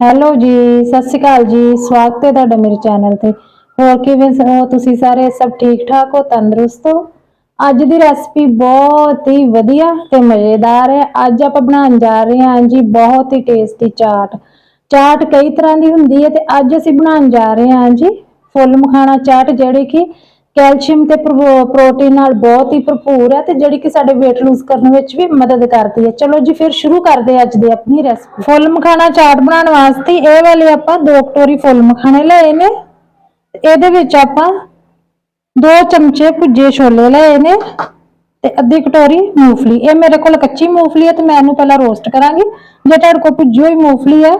Hello ਜੀ, ਸਤਿ ਸ਼੍ਰੀ ਅਕਾਲ ਜੀ। ਸਵਾਗਤ ਹੈ ਤੁਹਾਡਾ ਮੇਰੇ ਚੈਨਲ ਤੇ। ਹੋਰ ਕਿਵੇਂ ਹੋ ਤੁਸੀਂ ਸਾਰੇ? ਸਭ ਠੀਕ ਠਾਕ ਹੋ? ਤੰਦਰੁਸਤ ਹੋ? ਅੱਜ ਦੀ ਰੈਸਪੀ ਬਹੁਤ ਹੀ ਵਧੀਆ ਤੇ ਮਜ਼ੇਦਾਰ ਹੈ। ਅੱਜ ਆਪਾਂ ਬਣਾਉਣ ਜਾ ਰਹੇ ਹਾਂ ਜੀ ਬਹੁਤ ਹੀ ਟੇਸਟੀ ਚਾਟ। ਚਾਟ ਕਈ ਤਰ੍ਹਾਂ ਦੀ ਹੁੰਦੀ ਹੈ ਤੇ ਅੱਜ ਅਸੀਂ ਬਣਾਉਣ ਜਾ ਰਹੇ ਹਾਂ ਜੀ ਫੁੱਲ ਮਖਾਣਾ ਚਾਟ, ਜਿਹੜੀ ਕਿ ਕੈਲਸ਼ੀਅਮ ਤੇ ਪ੍ਰੋਟੀਨ ਨਾਲ ਬਹੁਤ ਹੀ ਭਰਪੂਰ ਹੈ ਤੇ ਜਿਹੜੀ ਕਿ ਸਾਡੇ weight lose ਕਰਨ ਵਿੱਚ ਵੀ ਮਦਦ ਕਰਦੀ ਹੈ। ਚਲੋ ਜੀ, ਫਿਰ ਸ਼ੁਰੂ ਕਰਦੇ ਹਾਂ ਅੱਜ ਦੀ ਆਪਣੀ ਰੈਸਪੀ ਫੁੱਲ ਮਖਾਣਾ ਚਾਟ ਬਣਾਉਣ ਵਾਸਤੇ ਇਹ ਵਾਲੇ ਆਪਾਂ ਦੋ ਕਟੋਰੀ ਫੁੱਲ ਮਖਾਣੇ ਲਏ ਨੇ। ਇਹਦੇ ਵਿੱਚ ਆਪਾਂ ਦੋ ਚਮਚੇ ਭੁੱਜੇ ਛੋਲੇ ਲਏ ਨੇ ਤੇ ਅੱਧੀ ਕਟੋਰੀ ਮੂੰਗਫਲੀ। ਇਹ ਮੇਰੇ ਕੋਲ ਕੱਚੀ ਮੂੰਗਫਲੀ ਹੈ ਤੇ ਮੈਂ ਇਹਨੂੰ ਪਹਿਲਾਂ ਰੋਸਟ ਕਰਾਂਗੀ। ਜੇ ਤੁਹਾਡੇ ਕੋਲ ਭੁੱਜੀ ਹੋਈ ਮੂੰਗਫਲੀ ਹੈ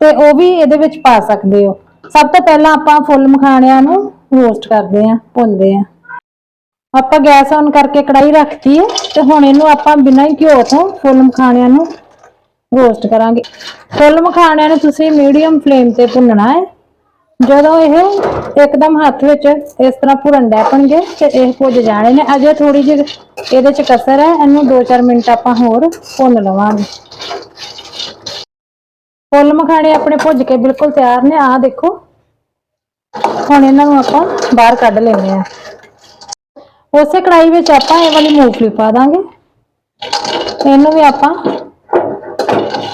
ਤੇ ਉਹ ਵੀ ਇਹਦੇ ਵਿੱਚ ਪਾ ਸਕਦੇ ਹੋ। ਸਭ ਤੋਂ ਪਹਿਲਾਂ ਆਪਾਂ ਫੁੱਲ ਮਖਾਣਿਆਂ ਨੂੰ ਰੋਸਟ ਕਰਦੇ ਆਂ, ਭੁੰਨਦੇ ਆਂ। ਆਪਾਂ ਗੈਸ ਔਨ ਕਰਕੇ ਕੜਾਈ ਰੱਖਤੀ ਹੈ ਤੇ ਹੁਣ ਇਹਨੂੰ ਆਪਾਂ ਬਿਨਾਂ ਹੀ ਘਿਓ ਤੋਂ ਫੁੱਲ ਮਖਾਣਿਆਂ ਨੂੰ ਰੋਸਟ ਕਰਾਂਗੇ। ਫੁੱਲ ਮਖਾਣਿਆਂ ਨੂੰ ਤੁਸੀਂ ਮੀਡੀਅਮ ਫਲੇਮ ਤੇ ਭੁੰਨਣਾ ਹੈ ਜਦੋਂ ਇਹ ਇੱਕਦਮ ਹੱਥ ਵਿੱਚ ਇਸ ਤਰ੍ਹਾਂ ਭੁਰਨ ਡੈਪਣਗੇ ਤੇ ਇਹ ਭੁੱਜ ਜਾਣੇ ਨੇ। ਅਜੇ ਥੋੜੀ ਜਿਹੀ ਇਹਦੇ ਚ ਕਸਰ ਹੈ, ਇਹਨੂੰ 2-4 ਮਿੰਟ ਆਪਾਂ ਹੋਰ ਭੁੰਨ ਲਵਾਂਗੇ। ਫੁੱਲ ਮਖਾਣੇ ਆਪਣੇ ਭੁੱਜ ਕੇ ਬਿਲਕੁਲ ਤਿਆਰ ਨੇ। ਆਹ ਦੇਖੋ ਹੁਣ ਇਹਨਾਂ ਨੂੰ ਆਪਾਂ ਬਾਹਰ ਕੱਢ ਲੈਣੇ ਆ ਉਸੇ ਕੜਾਈ ਵਿੱਚ ਆਪਾਂ ਇਹ ਵਾਲੀ ਮੂੰਗਫਲੀ ਪਾ ਦਾਂਗੇ। ਇਹਨੂੰ ਵੀ ਆਪਾਂ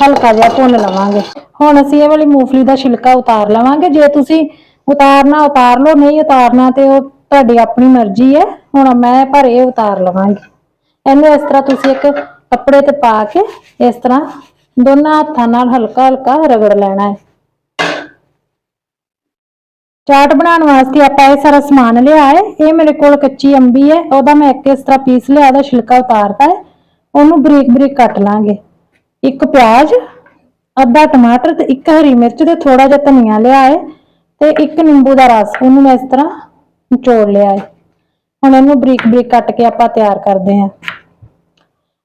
ਹਲਕਾ ਜਿਹਾ ਭੁੰਨ ਲਵਾਂਗੇ। ਹੁਣ ਅਸੀਂ ਇਹ ਵਾਲੀ ਮੂੰਗਫਲੀ ਦਾ ਛਿਲਕਾ ਉਤਾਰ ਲਵਾਂਗੇ। ਜੇ ਤੁਸੀਂ ਉਤਾਰਨਾ, ਉਤਾਰ ਲਓ, ਨਹੀਂ ਉਤਾਰਨਾ ਤੇ ਉਹ ਤੁਹਾਡੀ ਆਪਣੀ ਮਰਜ਼ੀ ਹੈ। ਹੁਣ ਮੈਂ ਪਰ ਇਹ ਉਤਾਰ ਲਵਾਂਗੀ। ਇਹਨੂੰ ਇਸ ਤਰ੍ਹਾਂ ਤੁਸੀਂ ਇੱਕ ਕੱਪੜੇ ਤੇ ਪਾ ਕੇ ਇਸ ਤਰ੍ਹਾਂ ਦੋਨਾਂ ਹੱਥਾਂ ਨਾਲ ਹਲਕਾ ਹਲਕਾ ਰਗੜ ਲੈਣਾ ਹੈ। ਚਾਟ ਬਣਾਉਣ ਵਾਸਤੇ ਆਪਾਂ ਇਹ ਸਾਰਾ ਸਮਾਨ ਲਿਆ ਹੈ। ਇਹ ਮੇਰੇ ਕੋਲ ਕੱਚੀ ਅੰਬੀ ਹੈ। ਉਹਦਾ ਮੈਂ ਇੱਕ ਇਸ ਤਰ੍ਹਾਂ ਪੀਸ ਲਿਆ, ਉਹਦਾ ਛਿਲਕਾ ਉਤਾਰਤਾ ਹੈ। ਉਹਨੂੰ ਬਰੀਕ ਬਰੀਕ ਕੱਟ ਲਾਂਗੇ। ਇੱਕ ਪਿਆਜ਼, ਅੱਧਾ ਟਮਾਟਰ ਤੇ ਇੱਕ ਹਰੀ ਮਿਰਚ ਤੇ ਥੋੜਾ ਜਿਹਾ ਧਨੀਆ ਲਿਆ ਹੈ ਤੇ ਇੱਕ ਨਿੰਬੂ ਦਾ ਰਸ ਉਹਨੂੰ ਮੈਂ ਇਸ ਤਰ੍ਹਾਂ ਨਿਚੋੜ ਲਿਆ ਹੈ। ਹੁਣ ਇਹਨੂੰ ਬਰੀਕ ਬਰੀਕ ਕੱਟ ਕੇ ਆਪਾਂ ਤਿਆਰ ਕਰਦੇ ਹਾਂ।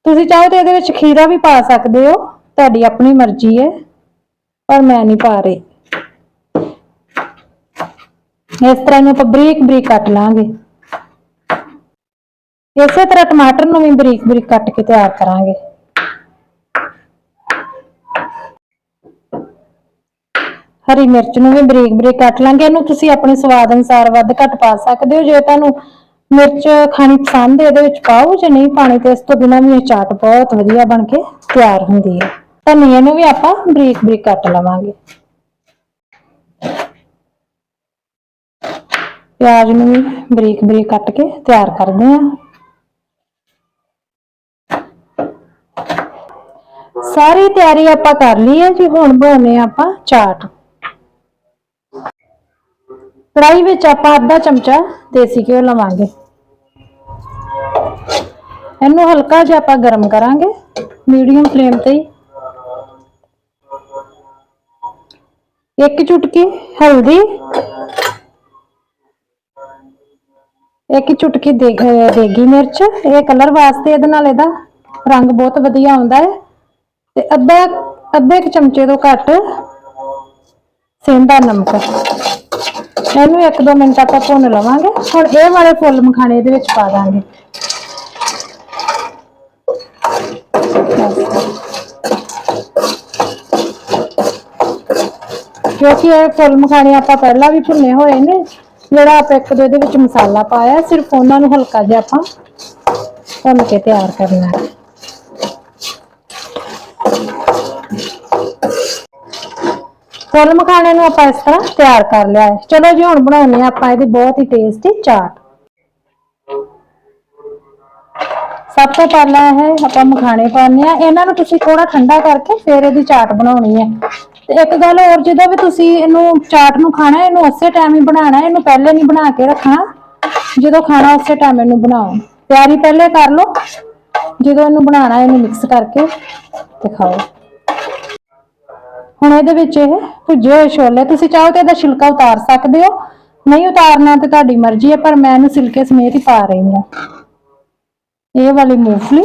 ਤੁਸੀਂ ਚਾਹੋ ਤੇ ਇਹਦੇ ਵਿੱਚ ਖੀਰਾ ਵੀ ਪਾ ਸਕਦੇ ਹੋ। ਤੁਹਾਡੀ ਆਪਣੀ ਮਰਜ਼ੀ ਹੈ, ਪਰ ਮੈਂ ਨਹੀਂ ਪਾ ਰਹੀ। ਇਸ ਤਰ੍ਹਾਂ ਇਹਨੂੰ ਆਪਾਂ ਬਰੀਕ ਬਰੀਕ ਕੱਟ ਲਾਂਗੇ। ਇਸੇ ਤਰ੍ਹਾਂ ਟਮਾਟਰ ਨੂੰ ਵੀ ਬਰੀਕ ਬਰੀਕ ਕੱਟ ਕੇ ਤਿਆਰ ਕਰਾਂਗੇ। ਹਰੀ ਮਿਰਚ ਨੂੰ ਵੀ ਬਰੀਕ ਬਰੀਕ ਕੱਟ ਲਾਂਗੇ। ਇਹਨੂੰ ਤੁਸੀਂ ਆਪਣੇ ਸਵਾਦ ਅਨੁਸਾਰ ਵੱਧ ਘੱਟ ਪਾ ਸਕਦੇ ਹੋ। ਜੇ ਤੁਹਾਨੂੰ ਮਿਰਚ ਖਾਣੀ ਪਸੰਦ ਹੈ, ਇਹਦੇ ਵਿੱਚ ਪਾਓ। ਜੇ ਨਹੀਂ ਪਾਣੀ ਤੇ ਇਸ ਤੋਂ ਬਿਨਾਂ ਵੀ ਇਹ ਚਾਟ ਬਹੁਤ ਵਧੀਆ ਬਣ ਕੇ ਤਿਆਰ ਹੁੰਦੀ ਹੈ। ਧਨੀਏ ਨੂੰ ਵੀ ਆਪਾਂ ਬਰੀਕ ਬਰੀਕ ਕੱਟ ਲਵਾਂਗੇ। ਪਿਆਜ਼ ਨੂੰ ਵੀ ਬਰੀਕ ਬਰੀਕ ਕੱਟ ਕੇ ਤਿਆਰ ਕਰਦੇ ਹਾਂ। ਸਾਰੀ ਤਿਆਰੀ ਆਪਾਂ ਕਰ ਲਈ ਹੈ ਜੀ, ਹੁਣ ਬਣਾਉਣੇ ਆਪਾਂ ਚਾਟ। ਕੜਾਈ ਵਿੱਚ ਆਪਾਂ ਅੱਧਾ ਚਮਚਾ ਦੇਸੀ ਘਿਓ ਲਵਾਂਗੇ। ਇਹਨੂੰ ਹਲਕਾ ਜਿਹਾ ਆਪਾਂ ਗਰਮ ਕਰਾਂਗੇ, ਮੀਡੀਅਮ ਫਲੇਮ ਤੇ ਹੀ। ਇੱਕ ਚੁਟਕੀ ਹਲਦੀ ਇੱਕ ਚੁਟਕੀ ਦੇ- ਅਹ ਦੇਗੀ ਮਿਰਚ, ਇਹ ਕਲਰ ਵਾਸਤੇ ਇਹਦੇ ਨਾਲ ਇਹਦਾ ਰੰਗ ਬਹੁਤ ਵਧੀਆ ਆਉਂਦਾ ਹੈ। ਤੇ ਅੱਧਾ ਅੱਧੇ ਕੁ ਚਮਚੇ ਤੋਂ ਘੱਟ ਸੇਂਦਾ ਨਮਕ। ਇਹਨੂੰ ਇੱਕ ਦੋ ਮਿੰਟ ਆਪਾਂ ਭੁੰਨ ਲਵਾਂਗੇ। ਹੁਣ ਇਹ ਵਾਲੇ ਫੁੱਲ ਮਖਾਣੇ ਇਹਦੇ ਵਿੱਚ ਪਾ ਦਾਂਗੇ। ਕਿਉਂਕਿ ਇਹ ਫੁੱਲ ਮਖਾਣੇ ਆਪਾਂ ਪਹਿਲਾਂ ਵੀ ਭੁੰਨੇ ਹੋਏ ਨੇ। ਜਿਹੜਾ ਆਪਾਂ ਇੱਕ ਦੋ ਇਹਦੇ ਵਿੱਚ ਮਸਾਲਾ ਪਾਇਆ, ਸਿਰਫ ਉਹਨਾਂ ਨੂੰ ਹਲਕਾ ਜਿਹਾ ਆਪਾਂ ਭੁੰਨ ਕੇ ਤਿਆਰ ਕਰਨਾ ਹੈ। ਫੁੱਲ ਮਖਾਣੇ ਨੂੰ ਆਪਾਂ ਇਸ ਤਰ੍ਹਾਂ ਤਿਆਰ ਕਰ ਲਿਆ ਹੈ। ਚਲੋ ਜੀ, ਹੁਣ ਬਣਾਉਂਦੇ ਆ ਆਪਾਂ ਇਹਦੀ ਬਹੁਤ ਹੀ ਟੇਸਟੀ ਚਾਟ। ਸਭ ਤੋਂ ਪਹਿਲਾਂ ਇਹ ਆਪਾਂ ਮਖਾਣੇ ਪਾਉਂਦੇ ਆ ਇਹਨਾਂ ਨੂੰ ਤੁਸੀਂ ਥੋੜਾ ਠੰਡਾ ਕਰਕੇ ਫਿਰ ਇਹਦੀ ਚਾਟ ਬਣਾਉਣੀ ਹੈ। ਤੇ ਇੱਕ ਗੱਲ ਹੋਰ, ਜਦੋਂ ਵੀ ਤੁਸੀਂ ਇਹਨੂੰ ਚਾਟ ਨੂੰ ਖਾਣਾ, ਇਹਨੂੰ ਉਸੇ ਟਾਈਮ ਹੀ ਬਣਾਉਣਾ, ਇਹਨੂੰ ਪਹਿਲੇ ਨਹੀਂ ਬਣਾ ਕੇ ਰੱਖਣਾ। ਜਦੋਂ ਖਾਣਾ ਉਸੇ ਟਾਈਮ ਇਹਨੂੰ ਬਣਾਓ। ਤਿਆਰੀ ਪਹਿਲੇ ਕਰ ਲਓ, ਜਦੋਂ ਇਹਨੂੰ ਬਣਾਉਣਾ, ਇਹਨੂੰ ਮਿਕਸ ਕਰਕੇ ਤੇ ਖਾਓ। ਹੁਣ ਇਹਦੇ ਵਿੱਚ ਇਹ ਭੁੱਜੇ ਹੋਏ ਛੋਲੇ, ਤੁਸੀਂ ਚਾਹੋ ਤੇ ਇਹਦਾ ਛਿਲਕਾ ਉਤਾਰ ਸਕਦੇ ਹੋ। ਨਹੀਂ ਉਤਾਰਨਾ ਤੇ ਤੁਹਾਡੀ ਮਰਜ਼ੀ ਹੈ, ਪਰ ਮੈਂ ਇਹਨੂੰ ਸਿਲਕੇ ਸਮੇਤ ਹੀ ਪਾ ਰਹੀ ਹਾਂ। ਇਹ ਵਾਲੀ ਮੂੰਗਫਲੀ।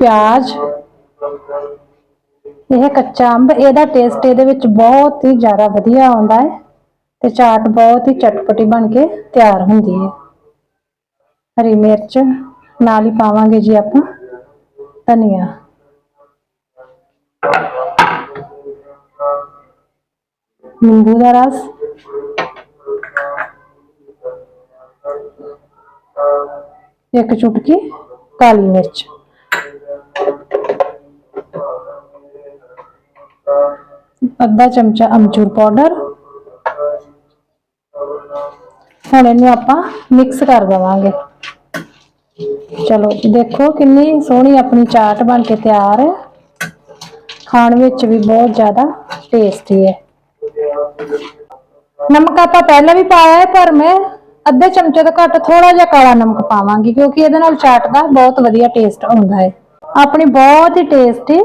ਪਿਆਜ਼, ਇਹ ਕੱਚਾ ਅੰਬ, ਇਹਦਾ ਟੇਸਟ ਇਹਦੇ ਵਿੱਚ ਬਹੁਤ ਹੀ ਜ਼ਿਆਦਾ ਵਧੀਆ ਆਉਂਦਾ ਹੈ ਤੇ ਚਾਟ ਬਹੁਤ ਹੀ ਚਟਪਟੀ ਬਣ ਕੇ ਤਿਆਰ ਹੁੰਦੀ ਹੈ। ਹਰੀ ਮਿਰਚ ਨਾਲ ਹੀ ਪਾਵਾਂਗੇ ਜੀ ਆਪਾਂ ਧਨੀਆ। ਨਿੰਬੂ ਦਾ ਰਸ। ਇੱਕ ਚੁਟਕੀ ਕਾਲੀ ਮਿਰਚ। ਅੱਧਾ ਚਮਚਾ ਅਮਚੂਰ ਪਾਊਡਰ। ਹੁਣ ਇਹਨੂੰ ਆਪਾਂ ਮਿਕਸ ਕਰ ਦੇਵਾਂਗੇ। ਚਲੋ ਦੇਖੋ ਕਿੰਨੀ ਸੋਹਣੀ ਆਪਣੀ ਚਾਟ ਬਣ ਕੇ ਤਿਆਰ ਹੈ। ਖਾਣ ਵਿੱਚ ਵੀ ਬਹੁਤ ਜ਼ਿਆਦਾ ਟੇਸਟੀ ਹੈ। ਨਮਕ ਆਪਾਂ ਪਹਿਲਾਂ ਵੀ ਪਾਇਆ ਹੈ, ਪਰ ਮੈਂ ਅੱਧੇ ਚਮਚੇ ਤੋਂ ਘੱਟ ਥੋੜਾ ਜਿਹਾ ਕਾਲਾ ਨਮਕ ਪਾਵਾਂਗੀ, ਕਿਉਂਕਿ ਇਹਦੇ ਨਾਲ ਚਾਟ ਦਾ ਬਹੁਤ ਵਧੀਆ ਟੇਸਟ ਆਉਂਦਾ ਹੈ। ਆਪਣੀ ਬਹੁਤ ਹੀ ਟੇਸਟੀ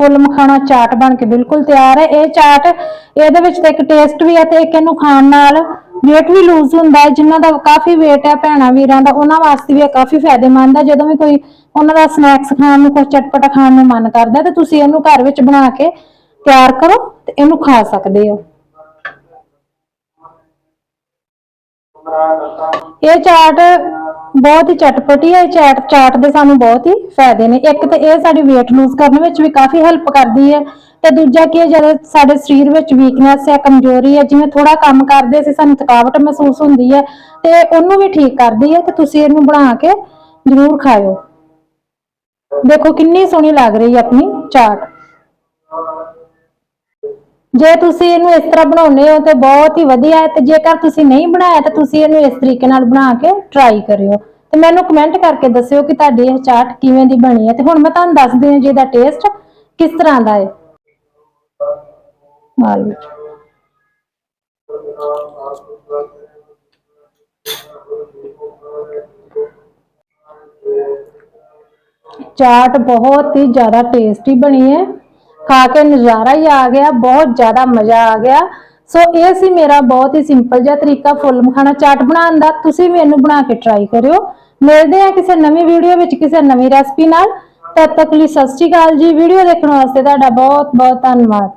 ਫੁੱਲ ਮਖਾਣਾ ਚਾਟ ਬਣ ਕੇ ਬਿਲਕੁਲ ਤਿਆਰ ਹੈ। ਇਹ ਚਾਟ ਇਹਦੇ ਵਿੱਚ ਤਾਂ ਇੱਕ ਟੇਸਟ ਵੀ ਹੈ ਤੇ ਇੱਕ ਇਹਨੂੰ ਖਾਣ ਨਾਲ weight ਵੀ ਲੂਜ਼ ਹੁੰਦਾ ਹੈ। ਜਿਨ੍ਹਾਂ ਦਾ ਕਾਫੀ weight ਹੈ ਭੈਣਾਂ ਵੀਰਾਂ ਦਾ, ਉਹਨਾਂ ਵਾਸਤੇ ਵੀ ਇਹ ਕਾਫੀ ਫਾਇਦੇਮੰਦ ਹੈ। ਜਦੋਂ ਵੀ ਕੋਈ ਉਹਨਾਂ ਦਾ ਸਨੈਕਸ ਖਾਣ ਨੂੰ ਕੋਈ ਚਟਪਟਾ ਖਾਣ ਨੂੰ ਮਨ ਕਰਦਾ ਤੇ ਤੁਸੀਂ ਇਹਨੂੰ ਘਰ ਵਿੱਚ ਬਣਾ ਕੇ ਤਿਆਰ ਕਰੋ ਤੇ ਇਹਨੂੰ ਖਾ ਸਕਦੇ ਹੋ। ਇਹ ਚਾਟ ਬਹੁਤ ਹੀ ਚਟਪਟੀ ਹੈ ਚਾਟ ਚਾਟ ਦੇ ਸਾਨੂੰ ਬਹੁਤ ਹੀ ਫਾਇਦੇ ਨੇ। ਇੱਕ ਤਾਂ ਇਹ ਸਾਡੀ weight lose ਕਰਨ ਵਿੱਚ ਵੀ ਕਾਫੀ ਹੈਲਪ ਕਰਦੀ ਹੈ ਤੇ ਦੂਜਾ ਕੀ ਹੈ, ਜਦੋਂ ਸਾਡੇ ਸਰੀਰ ਵਿੱਚ ਵੀਕਨੈਸ ਹੈ, ਕਮਜ਼ੋਰੀ ਹੈ, ਜਿਵੇਂ ਥੋੜਾ ਕੰਮ ਕਰਦੇ ਸੀ, ਸਾਨੂੰ ਥਕਾਵਟ ਮਹਿਸੂਸ ਹੁੰਦੀ ਹੈ ਤੇ ਉਹਨੂੰ ਵੀ ਠੀਕ ਕਰਦੀ ਹੈ ਤੇ ਤੁਸੀਂ ਇਹਨੂੰ ਬਣਾ ਕੇ ਜ਼ਰੂਰ ਖਾਇਓ। ਦੇਖੋ ਕਿੰਨੀ ਸੋਹਣੀ ਲੱਗ ਰਹੀ ਹੈ ਆਪਣੀ ਚਾਟ। ਜੇ ਤੁਸੀਂ ਇਹਨੂੰ ਇਸ ਤਰ੍ਹਾਂ ਬਣਾਉਂਦੇ ਹੋ ਤੇ ਬਹੁਤ ਹੀ ਵਧੀਆ ਹੈ ਤੇ ਜੇਕਰ ਤੁਸੀਂ ਨਹੀਂ ਬਣਾਇਆ ਤਾਂ ਤੁਸੀਂ ਇਹਨੂੰ ਇਸ ਤਰੀਕੇ ਨਾਲ ਬਣਾ ਕੇ ਟਰਾਈ ਕਰਿਓ। ਤੇ ਮੈਨੂੰ ਕਮੈਂਟ ਕਰਕੇ ਦੱਸਿਓ ਕਿ ਤੁਹਾਡੀ ਇਹ ਚਾਟ ਕਿਵੇਂ ਦੀ ਬਣੀ ਹੈ। ਤੇ ਹੁਣ ਮੈਂ ਤੁਹਾਨੂੰ ਦੱਸਦੀ ਹਾਂ ਜੀ ਇਹਦਾ ਟੇਸਟ ਕਿਸ ਤਰ੍ਹਾਂ ਦਾ ਹੈ। ਆਲੂ ਚਾਟ ਬਹੁਤ ਹੀ ਜ਼ਿਆਦਾ ਟੇਸਟੀ ਬਣੀ ਹੈ। ਖਾ ਕੇ ਨਜ਼ਾਰਾ ਹੀ ਆ ਗਿਆ, ਬਹੁਤ ਜ਼ਿਆਦਾ ਮਜ਼ਾ ਆ ਗਿਆ। ਸੋ ਇਹ ਸੀ ਮੇਰਾ ਬਹੁਤ ਹੀ ਸਿੰਪਲ ਜਿਹਾ ਤਰੀਕਾ ਫੁੱਲ ਮਖਾਣਾ ਚਾਟ ਬਣਾਉਣ ਦਾ। ਤੁਸੀਂ ਵੀ ਇਹਨੂੰ ਬਣਾ ਕੇ ਟਰਾਈ ਕਰਿਓ। ਮਿਲਦੇ ਆ ਕਿਸੇ ਨਵੀਂ ਵੀਡੀਓ ਵਿੱਚ ਕਿਸੇ ਨਵੀਂ ਰੈਸਪੀ ਨਾਲ। ਤਦ ਤੱਕ ਲਈ ਸਤਿ ਸ਼੍ਰੀ ਅਕਾਲ ਜੀ। ਵੀਡੀਓ ਦੇਖਣ ਵਾਸਤੇ ਤੁਹਾਡਾ ਬਹੁਤ ਬਹੁਤ ਧੰਨਵਾਦ।